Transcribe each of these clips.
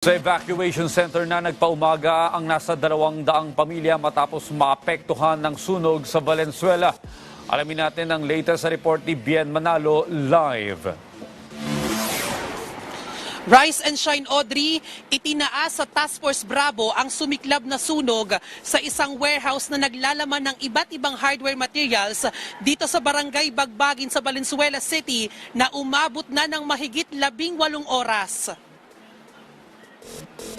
Sa evacuation center na nagpaumaga ang nasa dalawang daang pamilya matapos maapektuhan ng sunog sa Valenzuela. Alamin natin ang latest sa report ni Bien Manalo live. Rise and Shine Audrey, itinaas sa Task Force Bravo ang sumiklab na sunog sa isang warehouse na naglalaman ng iba't ibang hardware materials dito sa barangay Bagbagin sa Valenzuela City na umabot na ng mahigit labing walong oras. you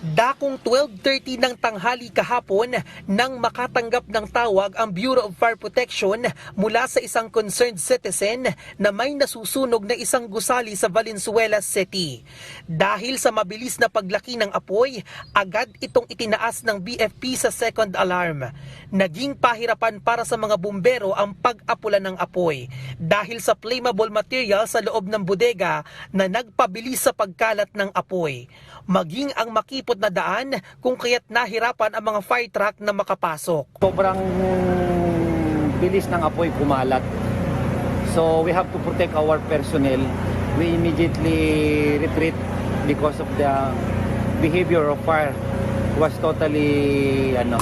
Dakong 12.30 ng tanghali kahapon nang makatanggap ng tawag ang Bureau of Fire Protection mula sa isang concerned citizen na may nasusunog na isang gusali sa Valenzuela City. Dahil sa mabilis na paglaki ng apoy, agad itong itinaas ng BFP sa second alarm. Naging pahirapan para sa mga bumbero ang pag-apula ng apoy dahil sa flammable material sa loob ng bodega na nagpabilis sa pagkalat ng apoy. Maging ang makipot na daan kung kaya't nahirapan ang mga fire truck na makapasok. sobrang bilis ng apoy kumalat. So we have to protect our personnel. We immediately retreat because of the behavior of fire was totally ano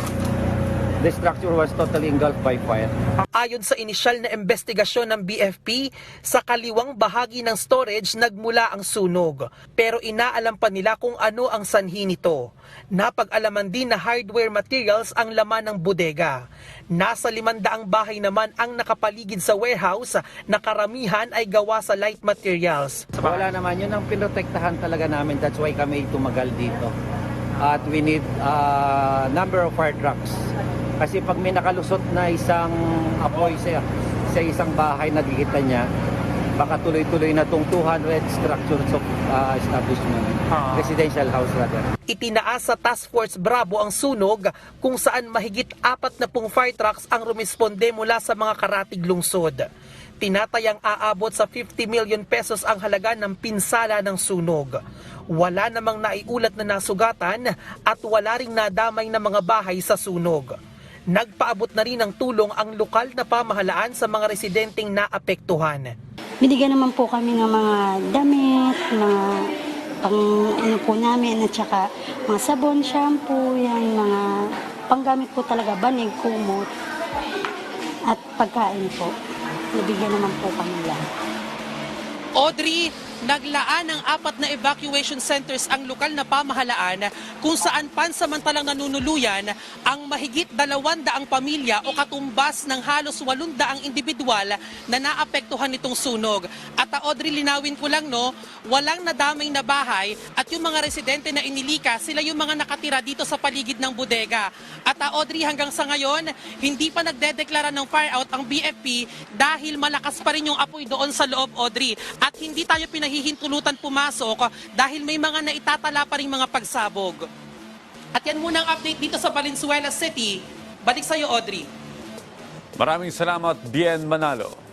the structure was totally engulfed by fire. Ayon sa inisyal na investigasyon ng BFP, sa kaliwang bahagi ng storage nagmula ang sunog. Pero inaalam pa nila kung ano ang sanhi nito. Napag-alaman din na hardware materials ang laman ng bodega. Nasa limandaang bahay naman ang nakapaligid sa warehouse na karamihan ay gawa sa light materials. Wala naman yun ang pinotektahan talaga namin. That's why kami tumagal dito. At we need a number of fire trucks. Kasi pag may nakalusot na isang apoy sa, sa isang bahay, nakikita niya, baka tuloy-tuloy na tong 200 structures of uh, establishment. Residential house rather. Itinaas sa Task Force Bravo ang sunog kung saan mahigit apat na pong fire trucks ang rumisponde mula sa mga karatig lungsod. Tinatayang aabot sa 50 million pesos ang halaga ng pinsala ng sunog. Wala namang naiulat na nasugatan at wala ring nadamay na mga bahay sa sunog. Nagpaabot na rin ng tulong ang lokal na pamahalaan sa mga residenteng naapektuhan. Binigyan naman po kami ng mga damit, mga pang ano po namin, at saka mga sabon, shampoo, yan, mga panggamit po talaga, banig, kumot, at pagkain po. Nabigyan naman po kami lahat. Audrey, naglaan ng apat na evacuation centers ang lokal na pamahalaan kung saan pansamantalang nanunuluyan ang mahigit dalawang daang pamilya o katumbas ng halos walong daang individual na naapektuhan nitong sunog. At ah, Audrey, linawin ko lang no, walang nadamay na bahay at yung mga residente na inilika, sila yung mga nakatira dito sa paligid ng bodega. At ah, Audrey, hanggang sa ngayon, hindi pa nagdedeklara ng fire out ang BFP dahil malakas pa rin yung apoy doon sa loob, Audrey. At hindi tayo pinahihintulutan pumasok dahil may mga naitatala pa rin mga pagsabog. At yan muna ang update dito sa Valenzuela City. Balik sa'yo, Audrey. Maraming salamat, Bien Manalo.